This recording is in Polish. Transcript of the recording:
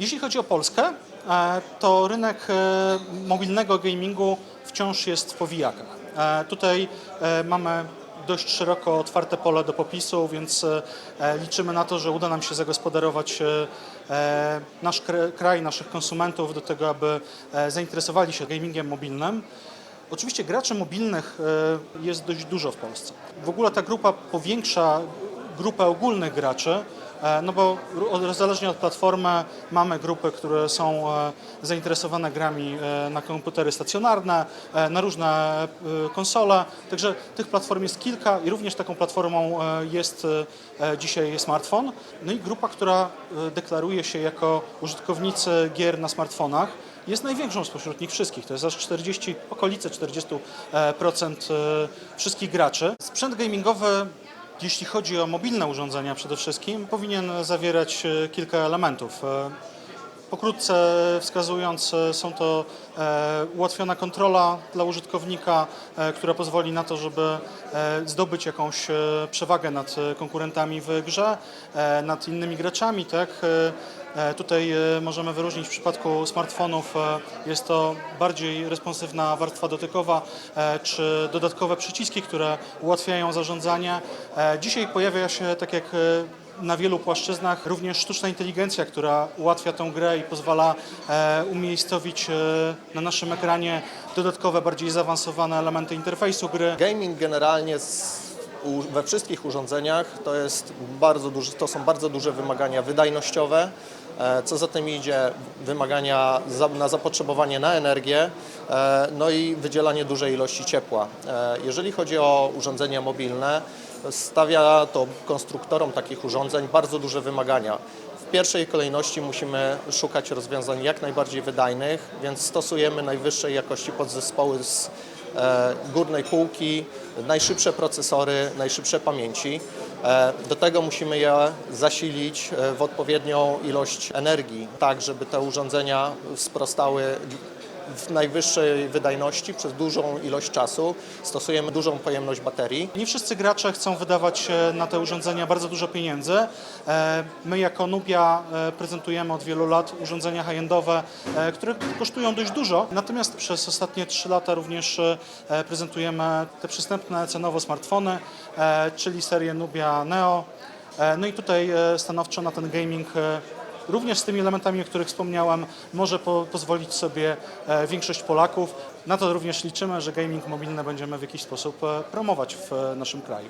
Jeśli chodzi o Polskę, e, to rynek e, mobilnego gamingu wciąż jest w powijakach. E, Tutaj mamy dość szeroko otwarte pole do popisu, więc liczymy na to, że uda nam się zagospodarować nasz kra- kraj, naszych konsumentów do tego, aby zainteresowali się gamingiem mobilnym. Oczywiście graczy mobilnych jest dość dużo w Polsce. W ogóle ta grupa powiększa grupę ogólnych graczy, no bo zależnie od platformy mamy grupy, które są e, zainteresowane grami e, na komputery stacjonarne, e, na różne e, konsole, także tych platform jest kilka i również taką platformą e, jest e, dzisiaj smartfon. No i grupa, która e, deklaruje się jako użytkownicy gier na smartfonach, jest największą spośród nich wszystkich. To jest aż 40, okolice 40% e, procent, e, wszystkich graczy. Sprzęt gamingowy, jeśli chodzi o mobilne urządzenia przede wszystkim, powinien zawierać e, kilka elementów. Pokrótce wskazując, e, są to e, ułatwiona kontrola dla użytkownika, e, która pozwoli na to, żeby zdobyć jakąś przewagę nad konkurentami w grze, nad innymi graczami. Tak? Tutaj możemy wyróżnić w przypadku smartfonów, jest to bardziej responsywna warstwa dotykowa, czy dodatkowe przyciski, które ułatwiają zarządzanie. Dzisiaj pojawia się, tak jak na wielu płaszczyznach również sztuczna inteligencja, która ułatwia tę grę i pozwala e, umiejscowić e, na naszym ekranie dodatkowe, bardziej zaawansowane elementy interfejsu gry. Gaming generalnie we wszystkich urządzeniach to, jest bardzo duży, to są bardzo duże wymagania wydajnościowe. E, Co za tym idzie, wymagania na zapotrzebowanie na energię, e, no i wydzielanie dużej ilości ciepła. E, Jeżeli chodzi o urządzenia mobilne, stawia to konstruktorom takich urządzeń bardzo duże wymagania. W pierwszej kolejności musimy szukać rozwiązań jak najbardziej wydajnych, więc stosujemy najwyższej jakości podzespoły z górnej półki, najszybsze procesory, najszybsze pamięci. E, Do tego musimy je zasilić e, w odpowiednią ilość energii, tak żeby te urządzenia sprostały w najwyższej wydajności przez dużą ilość czasu. Stosujemy dużą pojemność baterii. Nie wszyscy gracze chcą wydawać na te urządzenia bardzo dużo pieniędzy. E, My jako Nubia e, prezentujemy od wielu lat urządzenia high-endowe, e, które kosztują dość dużo. Natomiast przez ostatnie 3 lata również prezentujemy te przystępne cenowo smartfony, czyli serię Nubia Neo. No i tutaj stanowczo na ten gaming również z tymi elementami, o których wspomniałem, może po, pozwolić sobie e, większość Polaków. Na to również liczymy, że gaming mobilny będziemy w jakiś sposób e, promować w e, naszym kraju.